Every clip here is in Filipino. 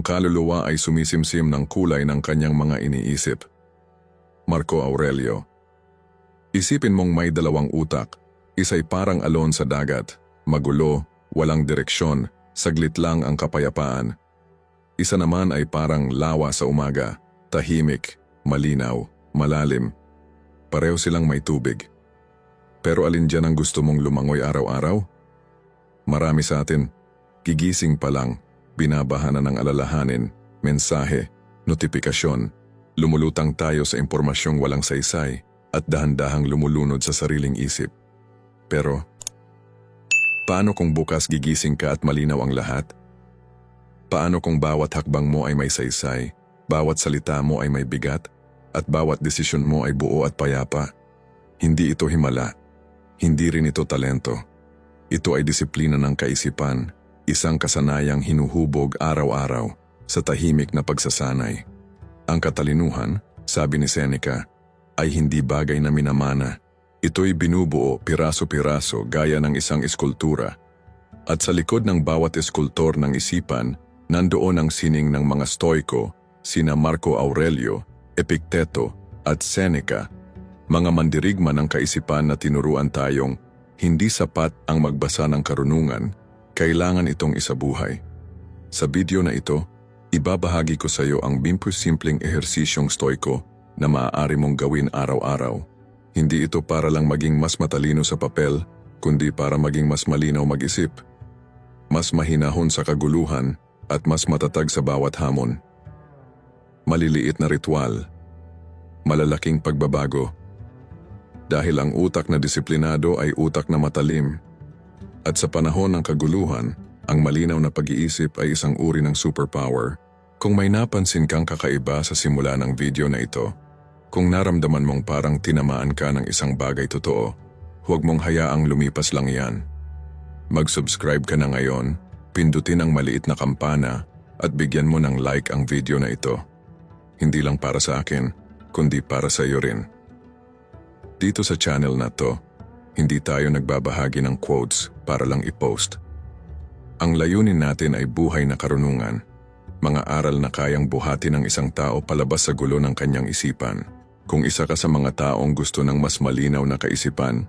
ang kaluluwa ay sumisimsim ng kulay ng kanyang mga iniisip. Marco Aurelio Isipin mong may dalawang utak, isa'y parang alon sa dagat, magulo, walang direksyon, saglit lang ang kapayapaan. Isa naman ay parang lawa sa umaga, tahimik, malinaw, malalim. Pareho silang may tubig. Pero alin dyan ang gusto mong lumangoy araw-araw? Marami sa atin, gigising pa lang, binabahanan ng alalahanin, mensahe, notifikasyon, lumulutang tayo sa impormasyong walang saysay at dahan-dahang lumulunod sa sariling isip. Pero, paano kung bukas gigising ka at malinaw ang lahat? Paano kung bawat hakbang mo ay may saysay, bawat salita mo ay may bigat, at bawat desisyon mo ay buo at payapa? Hindi ito himala. Hindi rin ito talento. Ito ay disiplina ng kaisipan, isang kasanayang hinuhubog araw-araw sa tahimik na pagsasanay. Ang katalinuhan, sabi ni Seneca, ay hindi bagay na minamana. Ito'y binubuo piraso-piraso gaya ng isang eskultura. At sa likod ng bawat eskultor ng isipan, nandoon ang sining ng mga stoiko, sina Marco Aurelio, Epicteto at Seneca, mga mandirigma ng kaisipan na tinuruan tayong hindi sapat ang magbasa ng karunungan, kailangan itong isabuhay. Sa video na ito, ibabahagi ko sa iyo ang bimpo simpleng ehersisyong stoiko na maaari mong gawin araw-araw. Hindi ito para lang maging mas matalino sa papel, kundi para maging mas malinaw mag-isip. Mas mahinahon sa kaguluhan at mas matatag sa bawat hamon. Maliliit na ritual. Malalaking pagbabago. Dahil ang utak na disiplinado ay utak na matalim. At sa panahon ng kaguluhan, ang malinaw na pag-iisip ay isang uri ng superpower. Kung may napansin kang kakaiba sa simula ng video na ito, kung naramdaman mong parang tinamaan ka ng isang bagay totoo, huwag mong hayaang lumipas lang yan. Mag-subscribe ka na ngayon, pindutin ang maliit na kampana at bigyan mo ng like ang video na ito. Hindi lang para sa akin, kundi para sa iyo rin. Dito sa channel na to, hindi tayo nagbabahagi ng quotes para lang i-post. Ang layunin natin ay buhay na karunungan, mga aral na kayang buhati ng isang tao palabas sa gulo ng kanyang isipan. Kung isa ka sa mga taong gusto ng mas malinaw na kaisipan,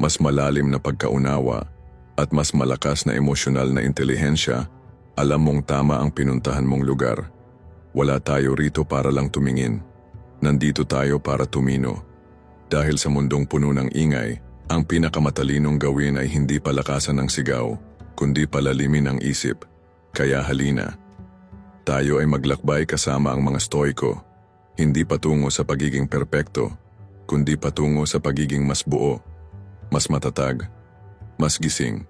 mas malalim na pagkaunawa, at mas malakas na emosyonal na intelihensya, alam mong tama ang pinuntahan mong lugar. Wala tayo rito para lang tumingin. Nandito tayo para tumino. Dahil sa mundong puno ng ingay, ang pinakamatalinong gawin ay hindi palakasan ng sigaw, kundi palalimin ang isip. Kaya halina. Tayo ay maglakbay kasama ang mga stoiko, hindi patungo sa pagiging perpekto, kundi patungo sa pagiging mas buo, mas matatag, mas gising.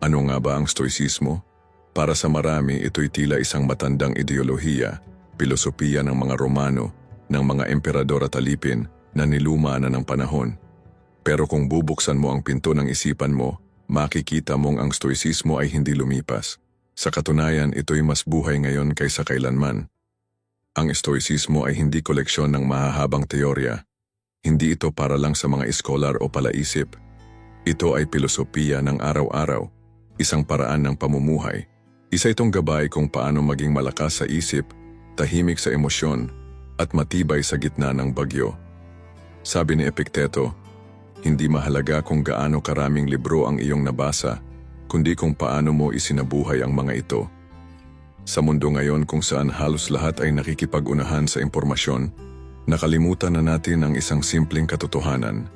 Ano nga ba ang stoicismo? Para sa marami, ito'y tila isang matandang ideolohiya, pilosopiya ng mga Romano, ng mga emperador at alipin na niluma na ng panahon. Pero kung bubuksan mo ang pinto ng isipan mo, makikita mong ang stoicismo ay hindi lumipas. Sa katunayan, ito'y mas buhay ngayon kaysa kailanman. Ang stoicismo ay hindi koleksyon ng mahahabang teorya. Hindi ito para lang sa mga iskolar o palaisip. Ito ay pilosopiya ng araw-araw, isang paraan ng pamumuhay. Isa itong gabay kung paano maging malakas sa isip, tahimik sa emosyon, at matibay sa gitna ng bagyo. Sabi ni Epicteto, hindi mahalaga kung gaano karaming libro ang iyong nabasa, kundi kung paano mo isinabuhay ang mga ito. Sa mundo ngayon kung saan halos lahat ay nakikipag-unahan sa impormasyon, nakalimutan na natin ang isang simpleng katotohanan.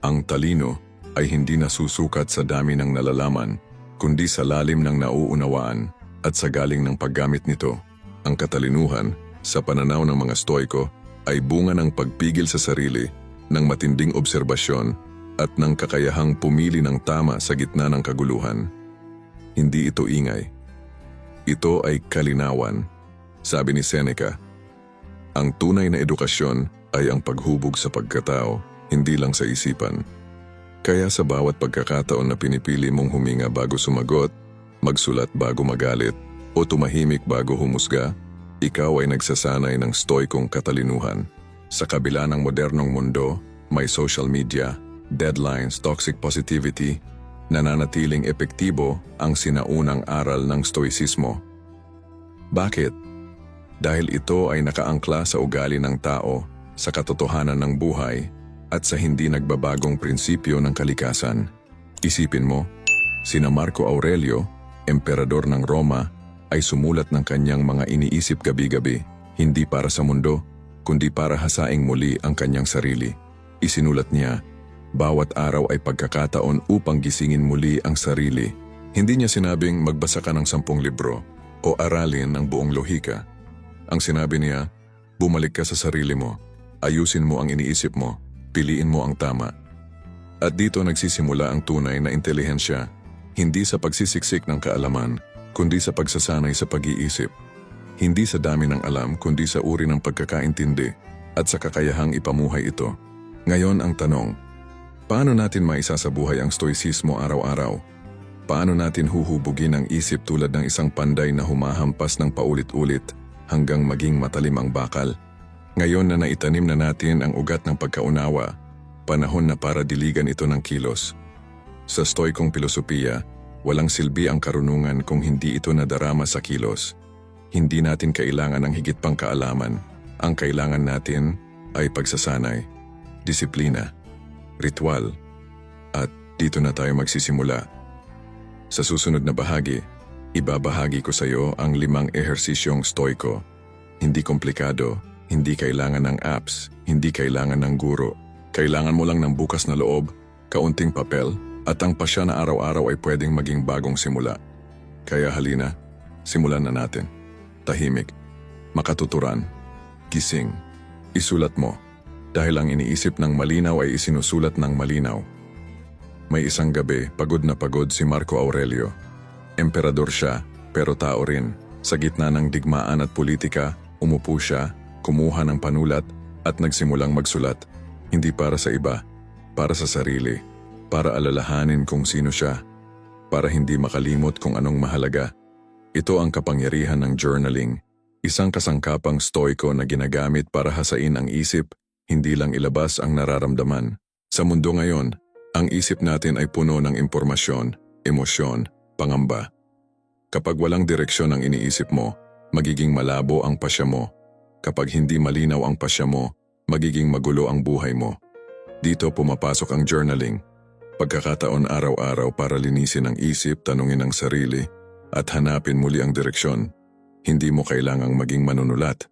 Ang talino ay hindi nasusukat sa dami ng nalalaman, kundi sa lalim ng nauunawaan at sa galing ng paggamit nito. Ang katalinuhan, sa pananaw ng mga stoiko, ay bunga ng pagpigil sa sarili, ng matinding obserbasyon at ng kakayahang pumili ng tama sa gitna ng kaguluhan. Hindi ito ingay. Ito ay kalinawan. Sabi ni Seneca, ang tunay na edukasyon ay ang paghubog sa pagkatao, hindi lang sa isipan. Kaya sa bawat pagkakataon na pinipili mong huminga bago sumagot, magsulat bago magalit, o tumahimik bago humusga, ikaw ay nagsasanay ng stoikong katalinuhan. Sa kabila ng modernong mundo, may social media, deadlines, toxic positivity, nananatiling epektibo ang sinaunang aral ng stoicismo. Bakit? dahil ito ay nakaangkla sa ugali ng tao, sa katotohanan ng buhay, at sa hindi nagbabagong prinsipyo ng kalikasan. Isipin mo, sina Marco Aurelio, emperador ng Roma, ay sumulat ng kanyang mga iniisip gabi-gabi, hindi para sa mundo, kundi para hasaing muli ang kanyang sarili. Isinulat niya, bawat araw ay pagkakataon upang gisingin muli ang sarili. Hindi niya sinabing magbasa ka ng sampung libro o aralin ang buong lohika. Ang sinabi niya, bumalik ka sa sarili mo, ayusin mo ang iniisip mo, piliin mo ang tama. At dito nagsisimula ang tunay na intelihensya, hindi sa pagsisiksik ng kaalaman, kundi sa pagsasanay sa pag-iisip. Hindi sa dami ng alam, kundi sa uri ng pagkakaintindi at sa kakayahang ipamuhay ito. Ngayon ang tanong, paano natin maisasabuhay ang stoicismo araw-araw? Paano natin huhubugin ang isip tulad ng isang panday na humahampas ng paulit-ulit hanggang maging matalim ang bakal? Ngayon na naitanim na natin ang ugat ng pagkaunawa, panahon na para diligan ito ng kilos. Sa stoikong pilosopiya, walang silbi ang karunungan kung hindi ito nadarama sa kilos. Hindi natin kailangan ng higit pang kaalaman. Ang kailangan natin ay pagsasanay, disiplina, ritual, at dito na tayo magsisimula. Sa susunod na bahagi, ibabahagi ko sa iyo ang limang ehersisyong stoiko. Hindi komplikado, hindi kailangan ng apps, hindi kailangan ng guro. Kailangan mo lang ng bukas na loob, kaunting papel, at ang pasya na araw-araw ay pwedeng maging bagong simula. Kaya halina, simulan na natin. Tahimik, makatuturan, gising, isulat mo. Dahil ang iniisip ng malinaw ay isinusulat ng malinaw. May isang gabi, pagod na pagod si Marco Aurelio. Emperador siya, pero tao rin. Sa gitna ng digmaan at politika, umupo siya, kumuha ng panulat, at nagsimulang magsulat. Hindi para sa iba, para sa sarili, para alalahanin kung sino siya, para hindi makalimot kung anong mahalaga. Ito ang kapangyarihan ng journaling, isang kasangkapang stoiko na ginagamit para hasain ang isip, hindi lang ilabas ang nararamdaman. Sa mundo ngayon, ang isip natin ay puno ng impormasyon, emosyon, pangamba. Kapag walang direksyon ang iniisip mo, magiging malabo ang pasya mo. Kapag hindi malinaw ang pasya mo, magiging magulo ang buhay mo. Dito pumapasok ang journaling. Pagkakataon araw-araw para linisin ang isip, tanungin ang sarili, at hanapin muli ang direksyon. Hindi mo kailangang maging manunulat.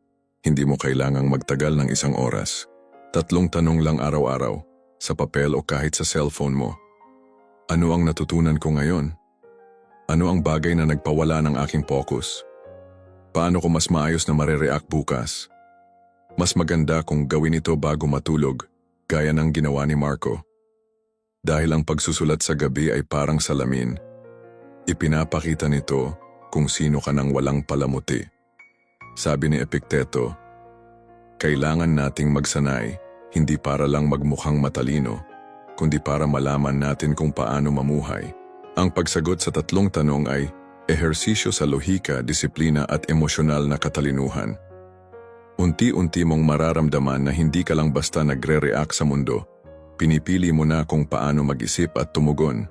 Hindi mo kailangang magtagal ng isang oras. Tatlong tanong lang araw-araw, sa papel o kahit sa cellphone mo. Ano ang natutunan ko ngayon? Ano ang bagay na nagpawala ng aking focus? Paano ko mas maayos na marereact bukas? Mas maganda kung gawin ito bago matulog, gaya ng ginawa ni Marco. Dahil ang pagsusulat sa gabi ay parang salamin, ipinapakita nito kung sino ka nang walang palamuti. Sabi ni Epicteto, kailangan nating magsanay hindi para lang magmukhang matalino, kundi para malaman natin kung paano mamuhay. Ang pagsagot sa tatlong tanong ay ehersisyo sa lohika, disiplina at emosyonal na katalinuhan. Unti-unti mong mararamdaman na hindi ka lang basta nagre-react sa mundo, pinipili mo na kung paano mag-isip at tumugon.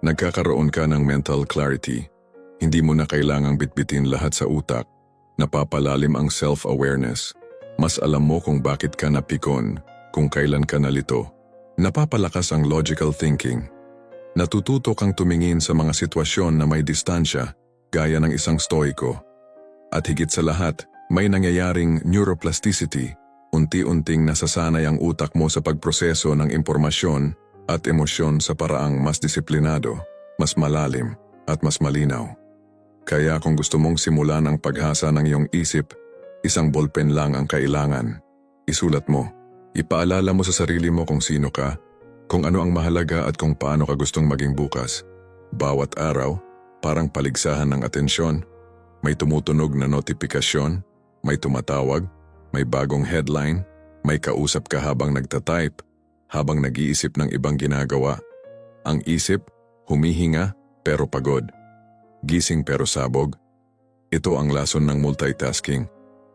Nagkakaroon ka ng mental clarity. Hindi mo na kailangang bitbitin lahat sa utak. Napapalalim ang self-awareness. Mas alam mo kung bakit ka napikon, kung kailan ka nalito. Napapalakas ang logical thinking. Natututo kang tumingin sa mga sitwasyon na may distansya, gaya ng isang stoiko. At higit sa lahat, may nangyayaring neuroplasticity, unti-unting nasasanay ang utak mo sa pagproseso ng impormasyon at emosyon sa paraang mas disiplinado, mas malalim, at mas malinaw. Kaya kung gusto mong simulan ang paghasa ng iyong isip, isang ballpen lang ang kailangan. Isulat mo. Ipaalala mo sa sarili mo kung sino ka, kung ano ang mahalaga at kung paano ka gustong maging bukas. Bawat araw, parang paligsahan ng atensyon. May tumutunog na notifikasyon, may tumatawag, may bagong headline, may kausap ka habang nagtatype, habang nag-iisip ng ibang ginagawa. Ang isip, humihinga pero pagod. Gising pero sabog. Ito ang lason ng multitasking.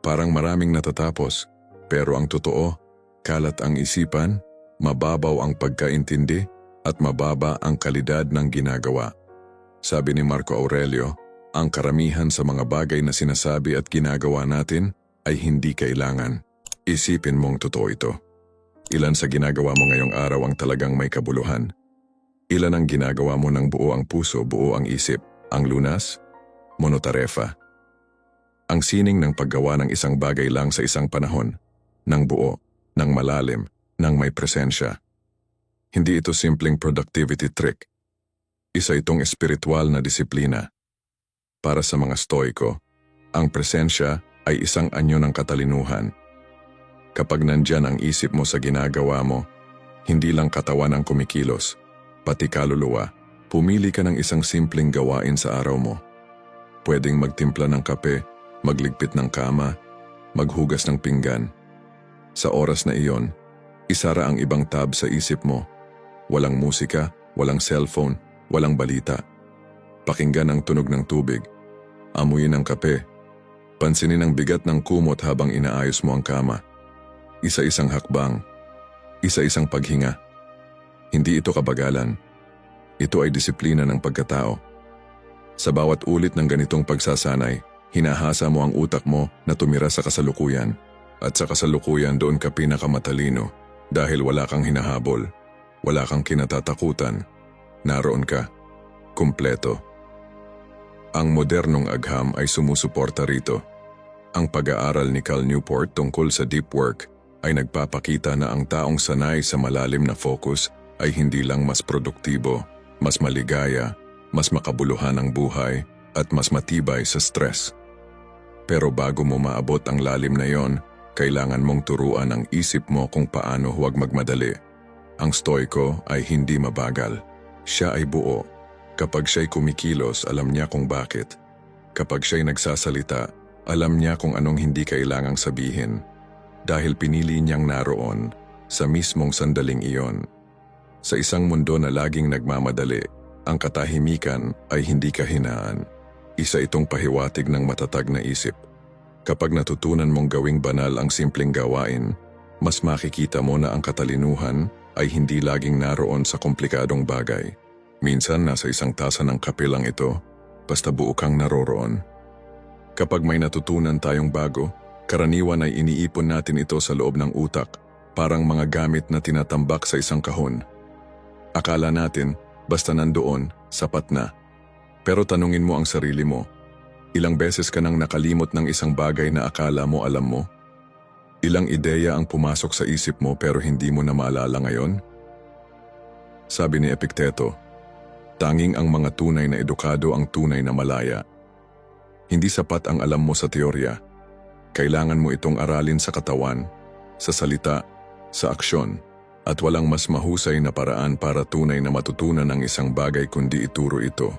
Parang maraming natatapos, pero ang totoo, kalat ang isipan, mababaw ang pagkaintindi, at mababa ang kalidad ng ginagawa. Sabi ni Marco Aurelio, Ang karamihan sa mga bagay na sinasabi at ginagawa natin ay hindi kailangan. Isipin mong totoo ito. Ilan sa ginagawa mo ngayong araw ang talagang may kabuluhan? Ilan ang ginagawa mo ng buo ang puso, buo ang isip? Ang lunas? Monotarefa. Ang sining ng paggawa ng isang bagay lang sa isang panahon, ng buo, ng malalim, ng may presensya. Hindi ito simpleng productivity trick. Isa itong espiritual na disiplina. Para sa mga stoiko, ang presensya ay isang anyo ng katalinuhan. Kapag nandyan ang isip mo sa ginagawa mo, hindi lang katawan ang kumikilos, pati kaluluwa, pumili ka ng isang simpleng gawain sa araw mo. Pwedeng magtimpla ng kape, magligpit ng kama, maghugas ng pinggan. Sa oras na iyon, isara ang ibang tab sa isip mo. Walang musika, walang cellphone, walang balita. Pakinggan ang tunog ng tubig. Amuyin ang kape. Pansinin ang bigat ng kumot habang inaayos mo ang kama. Isa-isang hakbang. Isa-isang paghinga. Hindi ito kabagalan. Ito ay disiplina ng pagkatao. Sa bawat ulit ng ganitong pagsasanay, hinahasa mo ang utak mo na tumira sa kasalukuyan. At sa kasalukuyan doon ka pinakamatalino dahil wala kang hinahabol, wala kang kinatatakutan. Naroon ka, kumpleto. Ang modernong agham ay sumusuporta rito. Ang pag-aaral ni Cal Newport tungkol sa deep work ay nagpapakita na ang taong sanay sa malalim na focus ay hindi lang mas produktibo, mas maligaya, mas makabuluhan ang buhay, at mas matibay sa stress. Pero bago mo maabot ang lalim na yon, kailangan mong turuan ang isip mo kung paano huwag magmadali. Ang stoiko ay hindi mabagal. Siya ay buo. Kapag siya'y kumikilos, alam niya kung bakit. Kapag siya'y nagsasalita, alam niya kung anong hindi kailangang sabihin. Dahil pinili niyang naroon sa mismong sandaling iyon. Sa isang mundo na laging nagmamadali, ang katahimikan ay hindi kahinaan. Isa itong pahiwatig ng matatag na isip. Kapag natutunan mong gawing banal ang simpleng gawain, mas makikita mo na ang katalinuhan ay hindi laging naroon sa komplikadong bagay. Minsan nasa isang tasa ng kape lang ito, basta buo kang naroroon. Kapag may natutunan tayong bago, karaniwan ay iniipon natin ito sa loob ng utak, parang mga gamit na tinatambak sa isang kahon. Akala natin, basta nandoon, sapat na. Pero tanungin mo ang sarili mo, ilang beses ka nang nakalimot ng isang bagay na akala mo alam mo? Ilang ideya ang pumasok sa isip mo pero hindi mo na maalala ngayon? Sabi ni Epicteto, tanging ang mga tunay na edukado ang tunay na malaya. Hindi sapat ang alam mo sa teorya. Kailangan mo itong aralin sa katawan, sa salita, sa aksyon, at walang mas mahusay na paraan para tunay na matutunan ang isang bagay kundi ituro ito.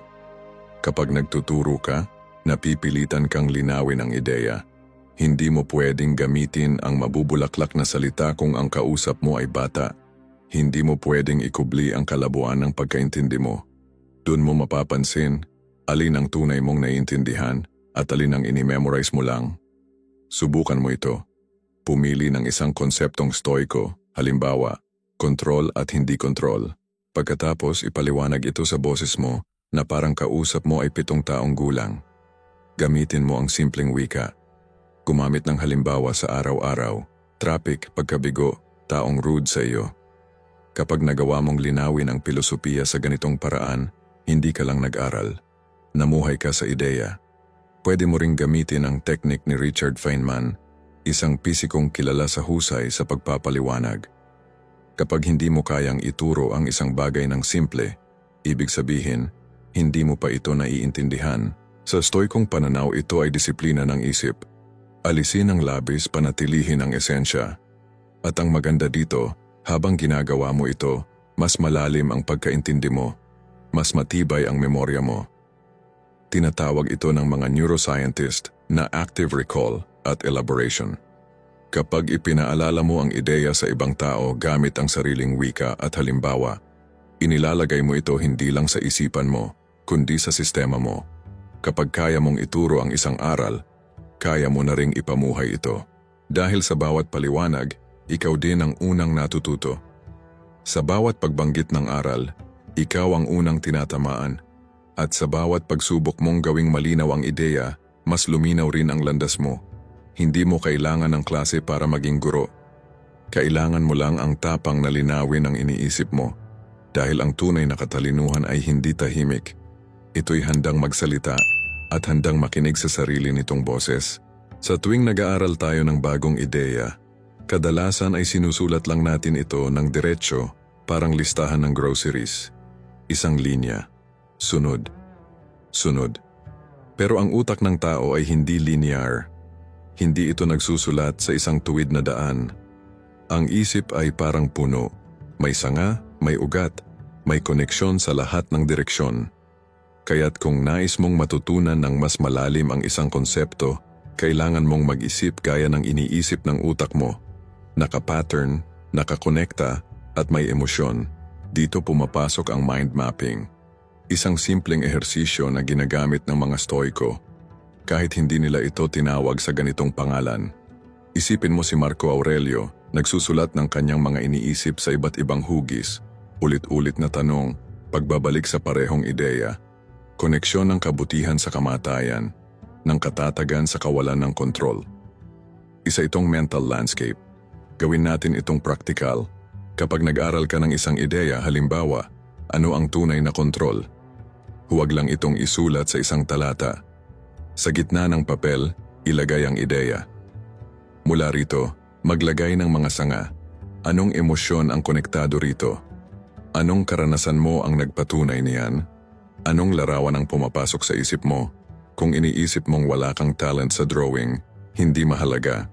Kapag nagtuturo ka, napipilitan kang linawin ang ideya. Hindi mo pwedeng gamitin ang mabubulaklak na salita kung ang kausap mo ay bata. Hindi mo pwedeng ikubli ang kalabuan ng pagkaintindi mo. Doon mo mapapansin alin ang tunay mong naiintindihan at alin ang inimemorize mo lang. Subukan mo ito. Pumili ng isang konseptong stoiko, halimbawa, kontrol at hindi kontrol. Pagkatapos ipaliwanag ito sa boses mo na parang kausap mo ay pitong taong gulang. Gamitin mo ang simpleng wika. Gumamit ng halimbawa sa araw-araw, traffic, pagkabigo, taong rude sa iyo. Kapag nagawa mong linawin ang pilosopiya sa ganitong paraan, hindi ka lang nag-aral. Namuhay ka sa ideya. Pwede mo ring gamitin ang teknik ni Richard Feynman, isang pisikong kilala sa husay sa pagpapaliwanag. Kapag hindi mo kayang ituro ang isang bagay ng simple, ibig sabihin, hindi mo pa ito naiintindihan. Sa stoikong pananaw ito ay disiplina ng isip. Alisin ang labis, panatilihin ang esensya. At ang maganda dito, habang ginagawa mo ito, mas malalim ang pagkaintindi mo, mas matibay ang memorya mo. Tinatawag ito ng mga neuroscientist na active recall at elaboration. Kapag ipinaalala mo ang ideya sa ibang tao gamit ang sariling wika at halimbawa, inilalagay mo ito hindi lang sa isipan mo, kundi sa sistema mo. Kapag kaya mong ituro ang isang aral, kaya mo na ring ipamuhay ito. Dahil sa bawat paliwanag, ikaw din ang unang natututo. Sa bawat pagbanggit ng aral, ikaw ang unang tinatamaan. At sa bawat pagsubok mong gawing malinaw ang ideya, mas luminaw rin ang landas mo. Hindi mo kailangan ng klase para maging guro. Kailangan mo lang ang tapang na linawin ang iniisip mo. Dahil ang tunay na katalinuhan ay hindi tahimik. Ito'y handang magsalita at handang makinig sa sarili nitong boses. Sa tuwing nag-aaral tayo ng bagong ideya, kadalasan ay sinusulat lang natin ito ng diretsyo parang listahan ng groceries. Isang linya. Sunod. Sunod. Pero ang utak ng tao ay hindi linear. Hindi ito nagsusulat sa isang tuwid na daan. Ang isip ay parang puno. May sanga, may ugat, may koneksyon sa lahat ng direksyon. Kaya't kung nais mong matutunan ng mas malalim ang isang konsepto, kailangan mong mag-isip gaya ng iniisip ng utak mo. Naka-pattern, nakakonekta, at may emosyon. Dito pumapasok ang mind mapping. Isang simpleng ehersisyo na ginagamit ng mga stoiko. Kahit hindi nila ito tinawag sa ganitong pangalan. Isipin mo si Marco Aurelio, nagsusulat ng kanyang mga iniisip sa iba't ibang hugis. Ulit-ulit na tanong, pagbabalik sa parehong ideya. Koneksyon ng kabutihan sa kamatayan, ng katatagan sa kawalan ng kontrol. Isa itong mental landscape. Gawin natin itong practical. Kapag nag-aral ka ng isang ideya, halimbawa, ano ang tunay na kontrol? Huwag lang itong isulat sa isang talata. Sa gitna ng papel, ilagay ang ideya. Mula rito, maglagay ng mga sanga. Anong emosyon ang konektado rito? Anong karanasan mo ang nagpatunay niyan? Anong larawan ang pumapasok sa isip mo? Kung iniisip mong wala kang talent sa drawing, hindi mahalaga.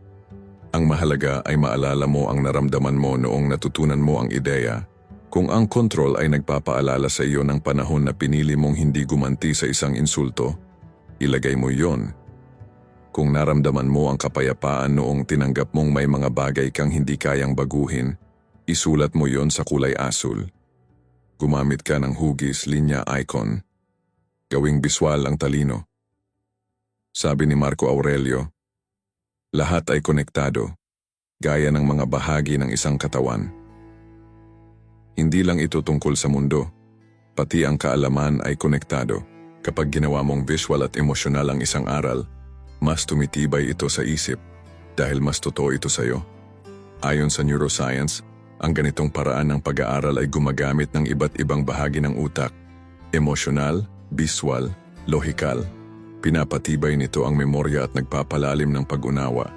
Ang mahalaga ay maalala mo ang naramdaman mo noong natutunan mo ang ideya. Kung ang control ay nagpapaalala sa iyo ng panahon na pinili mong hindi gumanti sa isang insulto, ilagay mo yon. Kung naramdaman mo ang kapayapaan noong tinanggap mong may mga bagay kang hindi kayang baguhin, isulat mo yon sa kulay asul. Gumamit ka ng hugis, linya, icon. Gawing biswal ang talino. Sabi ni Marco Aurelio, lahat ay konektado, gaya ng mga bahagi ng isang katawan. Hindi lang ito tungkol sa mundo, pati ang kaalaman ay konektado. Kapag ginawa mong visual at emosyonal ang isang aral, mas tumitibay ito sa isip dahil mas totoo ito sa iyo. Ayon sa neuroscience, ang ganitong paraan ng pag-aaral ay gumagamit ng iba't ibang bahagi ng utak, emosyonal, visual, lohikal. Pinapatibay nito ang memorya at nagpapalalim ng pag-unawa.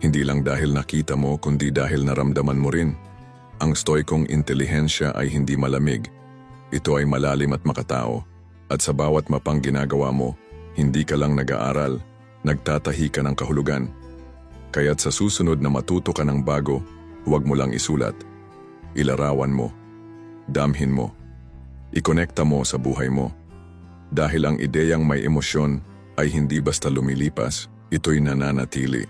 Hindi lang dahil nakita mo kundi dahil naramdaman mo rin. Ang stoikong intelihensya ay hindi malamig. Ito ay malalim at makatao. At sa bawat mapang ginagawa mo, hindi ka lang nag-aaral, nagtatahi ka ng kahulugan. Kaya't sa susunod na matuto ka ng bago, huwag mo lang isulat. Ilarawan mo. Damhin mo. Ikonekta mo sa buhay mo. Dahil ang ideyang may emosyon ay hindi basta lumilipas, ito'y nananatili.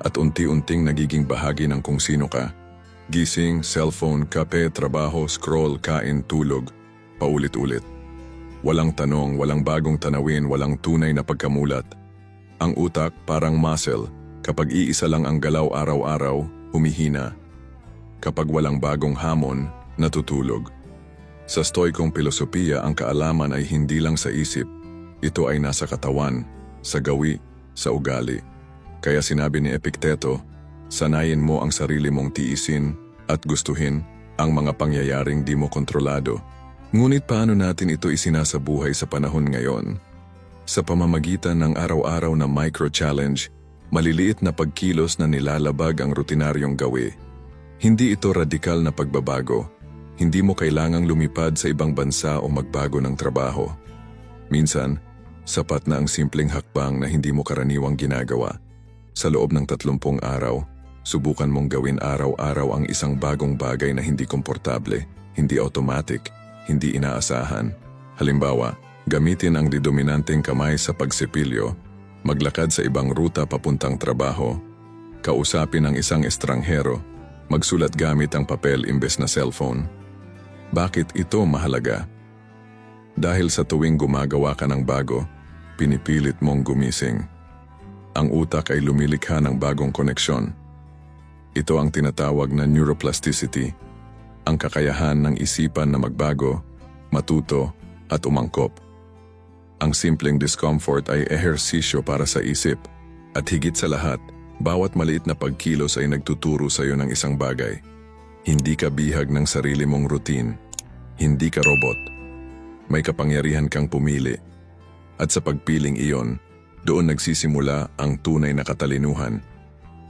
At unti-unting nagiging bahagi ng kung sino ka. Gising, cellphone, kape, trabaho, scroll, kain, tulog. Paulit-ulit. Walang tanong, walang bagong tanawin, walang tunay na pagkamulat. Ang utak parang muscle, kapag iisa lang ang galaw araw-araw, humihina. Kapag walang bagong hamon, natutulog. Sa stoikong filosofiya, ang kaalaman ay hindi lang sa isip. Ito ay nasa katawan, sa gawi, sa ugali. Kaya sinabi ni Epicteto, sanayin mo ang sarili mong tiisin at gustuhin ang mga pangyayaring di mo kontrolado. Ngunit paano natin ito isinasabuhay sa panahon ngayon? Sa pamamagitan ng araw-araw na micro-challenge, maliliit na pagkilos na nilalabag ang rutinaryong gawi. Hindi ito radikal na pagbabago. Hindi mo kailangang lumipad sa ibang bansa o magbago ng trabaho. Minsan, sapat na ang simpleng hakbang na hindi mo karaniwang ginagawa. Sa loob ng tatlumpong araw, subukan mong gawin araw-araw ang isang bagong bagay na hindi komportable, hindi automatic, hindi inaasahan. Halimbawa, gamitin ang didominanteng kamay sa pagsipilyo, maglakad sa ibang ruta papuntang trabaho, kausapin ang isang estranghero, magsulat gamit ang papel imbes na cellphone. Bakit ito mahalaga? Dahil sa tuwing gumagawa ka ng bago, pinipilit mong gumising. Ang utak ay lumilikha ng bagong koneksyon. Ito ang tinatawag na neuroplasticity, ang kakayahan ng isipan na magbago, matuto at umangkop. Ang simpleng discomfort ay ehersisyo para sa isip. At higit sa lahat, bawat maliit na pagkilos ay nagtuturo sa iyo ng isang bagay. Hindi ka bihag ng sarili mong routine. Hindi ka robot. May kapangyarihan kang pumili. At sa pagpiling iyon, doon nagsisimula ang tunay na katalinuhan.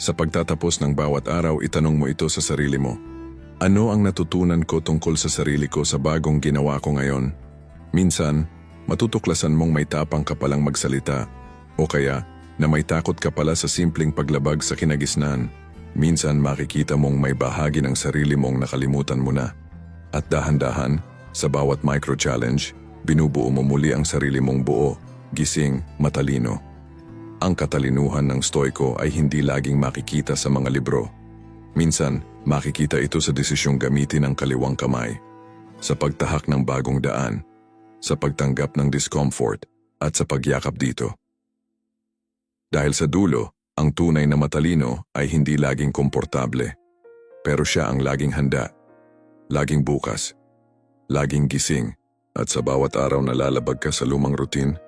Sa pagtatapos ng bawat araw, itanong mo ito sa sarili mo. Ano ang natutunan ko tungkol sa sarili ko sa bagong ginawa ko ngayon? Minsan, matutuklasan mong may tapang ka palang magsalita. O kaya, na may takot ka pala sa simpleng paglabag sa kinagisnan. Minsan makikita mong may bahagi ng sarili mong nakalimutan mo na. At dahan-dahan, sa bawat micro-challenge, binubuo mo muli ang sarili mong buo, gising, matalino. Ang katalinuhan ng stoiko ay hindi laging makikita sa mga libro. Minsan, makikita ito sa desisyong gamitin ang kaliwang kamay, sa pagtahak ng bagong daan, sa pagtanggap ng discomfort, at sa pagyakap dito. Dahil sa dulo, ang tunay na matalino ay hindi laging komportable. Pero siya ang laging handa, laging bukas, laging gising, at sa bawat araw na lalabag ka sa lumang routine,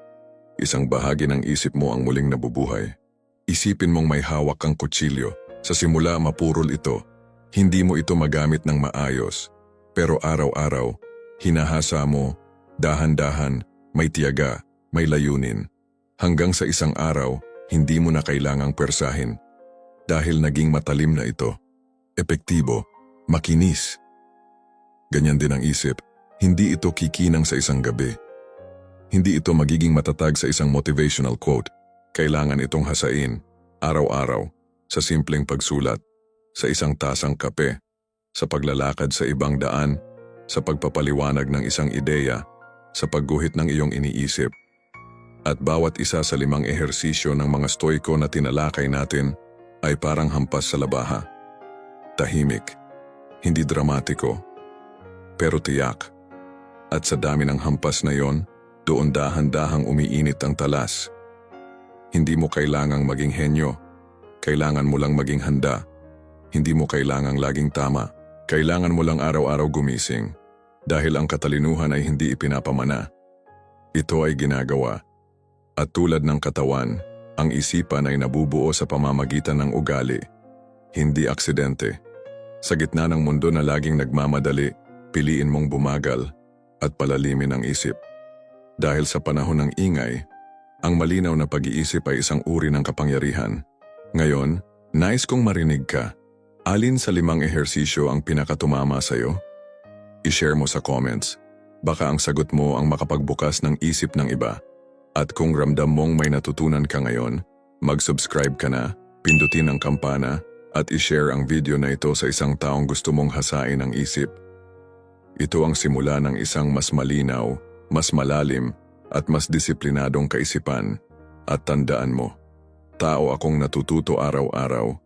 isang bahagi ng isip mo ang muling nabubuhay. Isipin mong may hawak kang kutsilyo. Sa simula mapurol ito. Hindi mo ito magamit ng maayos. Pero araw-araw, hinahasa mo, dahan-dahan, may tiyaga, may layunin. Hanggang sa isang araw, hindi mo na kailangang persahin. Dahil naging matalim na ito. Epektibo, makinis. Ganyan din ang isip, hindi ito kikinang sa isang gabi. Hindi ito magiging matatag sa isang motivational quote. Kailangan itong hasain, araw-araw, sa simpleng pagsulat, sa isang tasang kape, sa paglalakad sa ibang daan, sa pagpapaliwanag ng isang ideya, sa pagguhit ng iyong iniisip. At bawat isa sa limang ehersisyo ng mga stoiko na tinalakay natin ay parang hampas sa labaha. Tahimik, hindi dramatiko, pero tiyak. At sa dami ng hampas na yon, doon dahan-dahang umiinit ang talas. Hindi mo kailangang maging henyo. Kailangan mo lang maging handa. Hindi mo kailangang laging tama. Kailangan mo lang araw-araw gumising. Dahil ang katalinuhan ay hindi ipinapamana. Ito ay ginagawa. At tulad ng katawan, ang isipan ay nabubuo sa pamamagitan ng ugali. Hindi aksidente. Sa gitna ng mundo na laging nagmamadali, piliin mong bumagal at palalimin ang isip. Dahil sa panahon ng ingay, ang malinaw na pag-iisip ay isang uri ng kapangyarihan. Ngayon, nais kong marinig ka. Alin sa limang ehersisyo ang pinakatumama sa'yo? I-share mo sa comments. Baka ang sagot mo ang makapagbukas ng isip ng iba. At kung ramdam mong may natutunan ka ngayon, mag-subscribe ka na, pindutin ang kampana, at i-share ang video na ito sa isang taong gusto mong hasain ang isip. Ito ang simula ng isang mas malinaw, mas malalim, at mas disiplinadong kaisipan. At tandaan mo, tao akong natututo araw-araw